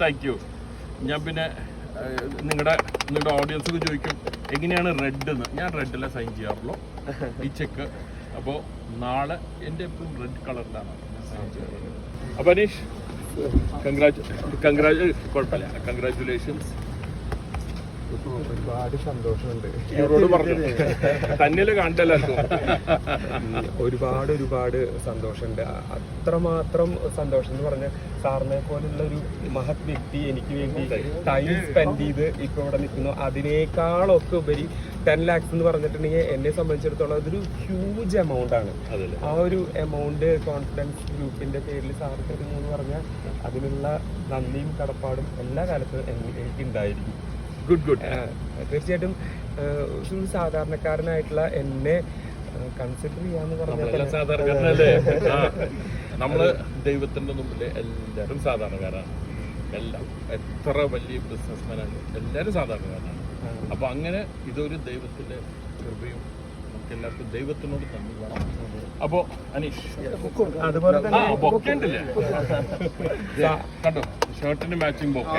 Thank you ഞാൻ പിന്നെ നിങ്ങളുടെ നിങ്ങളുടെ ഓഡിയൻസ് ചോദിക്കും എങ്ങനെയാണ് റെഡ് എന്ന് ഞാൻ റെഡിലെ സൈൻ ചെയ്യാറുള്ളൂ. ഈ ചെക്ക് അപ്പോൾ നാളെ എന്റെ എപ്പോഴും റെഡ് കളറിലാണ് സൈൻ ചെയ്യാറുള്ളത്. അപ്പോൾ അനീഷ് കൺഗ്രാജ് കൺഗ്രാജ് കുഴപ്പമില്ല. കൺഗ്രാറ്റുലേഷൻസ് ഒരുപാട് സന്തോഷമുണ്ട്. തന്നെയല്ലേ കണ്ടല്ലായിരുന്നു ഒരുപാട് ഒരുപാട് സന്തോഷമുണ്ട്. അത്രമാത്രം സന്തോഷം എന്ന് പറഞ്ഞ സാറിനെ പോലുള്ള ഒരു മഹത് വ്യക്തി എനിക്ക് വേണ്ടി ടൈം സ്പെൻഡ് ചെയ്ത് ഇപ്പൊ ഇവിടെ നിൽക്കുന്നു. അതിനേക്കാളൊക്കെ ഉപരി ടെൻ ലാക്സ് എന്ന് പറഞ്ഞിട്ടുണ്ടെങ്കിൽ എന്നെ സംബന്ധിച്ചിടത്തോളം അതൊരു ഹ്യൂജ് എമൗണ്ട് ആണ്. ആ ഒരു എമൗണ്ട് കോൺഫിഡൻസ് ഗ്രൂപ്പിന്റെ പേരിൽ സാർ തരുന്നു എന്ന് പറഞ്ഞാൽ അതിനുള്ള നന്ദിയും കടപ്പാടും എല്ലാ കാലത്തും എനി- എനിക്ക് ഉണ്ടായിരിക്കും. ഗുഡ് ഗുഡ് തീർച്ചയായിട്ടും ഒരു സാധാരണക്കാരനായിട്ടുള്ള എന്നെ കൺസിഡർ ചെയ്യാന്ന് പറഞ്ഞാൽ സാധാരണക്കാരനല്ലേ. നമ്മൾ ദൈവത്തിന്റെ മുമ്പിൽ എല്ലാവരും സാധാരണക്കാരാണ്. എല്ലാം എത്ര വലിയ ബിസിനസ്മാനാണ് എല്ലാവരും സാധാരണക്കാരാണ്. അപ്പൊ അങ്ങനെ ഇതൊരു ദൈവത്തിന്റെ കൃപയും നമുക്ക് എല്ലാവർക്കും ദൈവത്തിനോട് തന്നെ വേണം അപ്പോ അനീഷ്. അതുപോലെ ആ തന്നെ ബൊക്കെ ഉണ്ടല്ലേ കണ്ടോ? ഷർട്ടിന് മാച്ചിങ് ബൊക്കെ.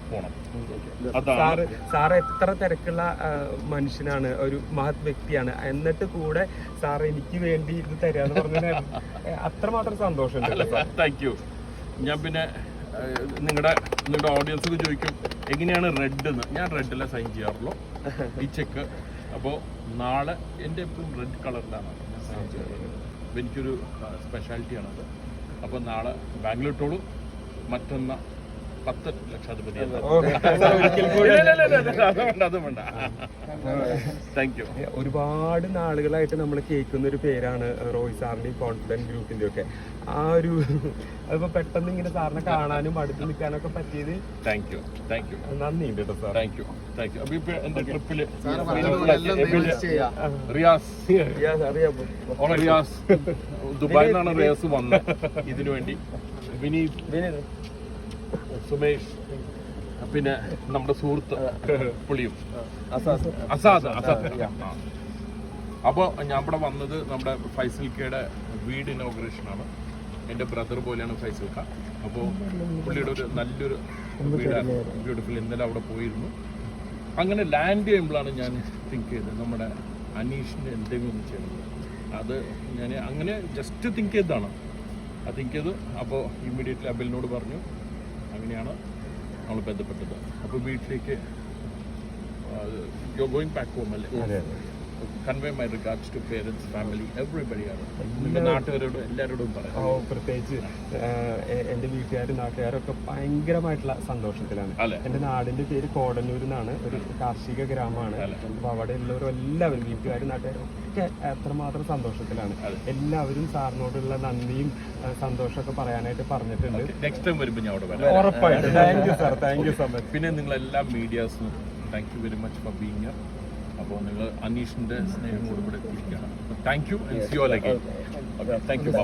പോണം. അതാണ്. സാറ് സാറ് എത്ര തിരക്കുള്ള മനുഷ്യനാണ് ഒരു മഹത് വ്യക്തിയാണ്. എന്നിട്ട് കൂടെ സാർ എനിക്ക് വേണ്ടി ഇത് തരാന്ന് പറഞ്ഞാൽ അത്രമാത്രം സന്തോഷമുണ്ട് താങ്ക് യു ഞാൻ പിന്നെ നിങ്ങളുടെ നിങ്ങളുടെ ഓഡിയൻസ് ചോദിക്കും എങ്ങനെയാണ് റെഡ് എന്ന് ഞാൻ റെഡിലെ സൈൻ ചെയ്യാറുള്ളൂ. ഈ ചെക്ക് അപ്പോൾ നാളെ എന്റെ എപ്പോഴും റെഡ് കളറിലാണ് ഞാൻ സൈൻ ചെയ്യാറുള്ളത് അപ്പോൾ എനിക്കൊരു സ്പെഷ്യാലിറ്റിയാണത് അപ്പോൾ നാളെ ബാംഗ്ലൂർ ടോളും മറ്റൊന്ന പത്ത് ലക്ഷാധിപതി ഒരുപാട് നാളുകളായിട്ട് നമ്മൾ കേൾക്കുന്ന ഒരു പേരാണ് റോയ് സാറിന്റെയും കോൺഫിഡന്റ് ഗ്രൂപ്പിന്റെ ഒക്കെ. ആ ഒരു അതിപ്പോ പെട്ടെന്ന് ഇങ്ങനെ സാറിനെ കാണാനും അടുത്ത് നിൽക്കാനൊക്കെ പറ്റിയത് താങ്ക് യു താങ്ക് യു നന്ദിയുണ്ട് കേട്ടോ sir thank you thank you അപ്പൊ എന്റെ ട്രിപ്പിൽ? റിയാസ്. റിയാസ് ദുബായിൽ നിന്നാണ് റിയാസ്. വന്നത്. ഇതിനു വേണ്ടി വിനീത്. സുമേഷ്. പിന്നെ നമ്മുടെ സുഹൃത്ത് പുളിയും. അസാദ്. അസാദ്. അപ്പോൾ ഞാൻ ഇവിടെ വന്നത് നമ്മുടെ ഫൈസൽക്കയുടെ കയുടെ വീട് ഇനോഗ്രേഷൻ ആണ് എന്റെ ബ്രദർ പോലെയാണ് ഫൈസൽക്ക. അപ്പോൾ പുള്ളിയുടെ ഒരു നല്ലൊരു വീടാണ് ബ്യൂട്ടിഫുൾ. ഇന്നലെ അവിടെ പോയിരുന്നു. അങ്ങനെ ലാൻഡ് ചെയ്യുമ്പോഴാണ് ഞാൻ തിങ്ക് ചെയ്തത്. നമ്മുടെ അനീഷിന് എന്തെങ്കിലും ഒന്ന് ചെയ്യണം. അത് ഞാൻ അങ്ങനെ ജസ്റ്റ് തിങ്ക് ചെയ്തതാണ്. ആ തിങ്ക് ചെയ്ത്. അപ്പോൾ ഇമ്മീഡിയറ്റ്ലി അബിലിനോട് പറഞ്ഞു അങ്ങനെയാണ് നമ്മൾ ബന്ധപ്പെട്ടത്. അപ്പോൾ വീട്ടിലേക്ക് യു ഗോയിങ് ബാക്ക് ഹോം അല്ലേ? Convey my regards to parents family everybody ആണ് നിങ്ങളുടെ നാട്ടുകാരോടും എല്ലാവരോടും ഓ പറയാം പ്രത്യേകിച്ച് ആഹ് എ- എന്റെ വീട്ടുകാരും നാട്ടുകാരൊക്കെ ഭയങ്കരമായിട്ടുള്ള സന്തോഷത്തിലാണ്. എന്റെ എന്റെ നാടിന്റെ പേര് കോടന്നൂർ എന്നാണ്. ഒരു കാർഷിക ഗ്രാമമാണ്. അപ്പോൾ അവിടെ ഉള്ളവരും എല്ലാവരും വീട്ടുകാരും നാട്ടുകാരും ഒക്കെ എത്രമാത്രം സന്തോഷത്തിലാണ്. എല്ലാവരും സാറിനോടുള്ള നന്ദിയും സന്തോഷമൊക്കെ പറയാനായിട്ട് പറഞ്ഞിട്ടുണ്ട്. നെക്സ്റ്റ് ടൈം വരുമ്പോൾ ഞാൻ അവിടെ വരാം. ഉറപ്പായിട്ടും. Thank you sir thank you so much പിന്നെ നിങ്ങൾ എല്ലാ മീഡിയാസിനും thank you very much for being അപ്പോൾ നിങ്ങൾ അനീഷിന്റെ സ്നേഹം കൂടെ ഇവിടെ എത്തിയിരിക്കുകയാണ്. Thank you and see you like okay thank you bye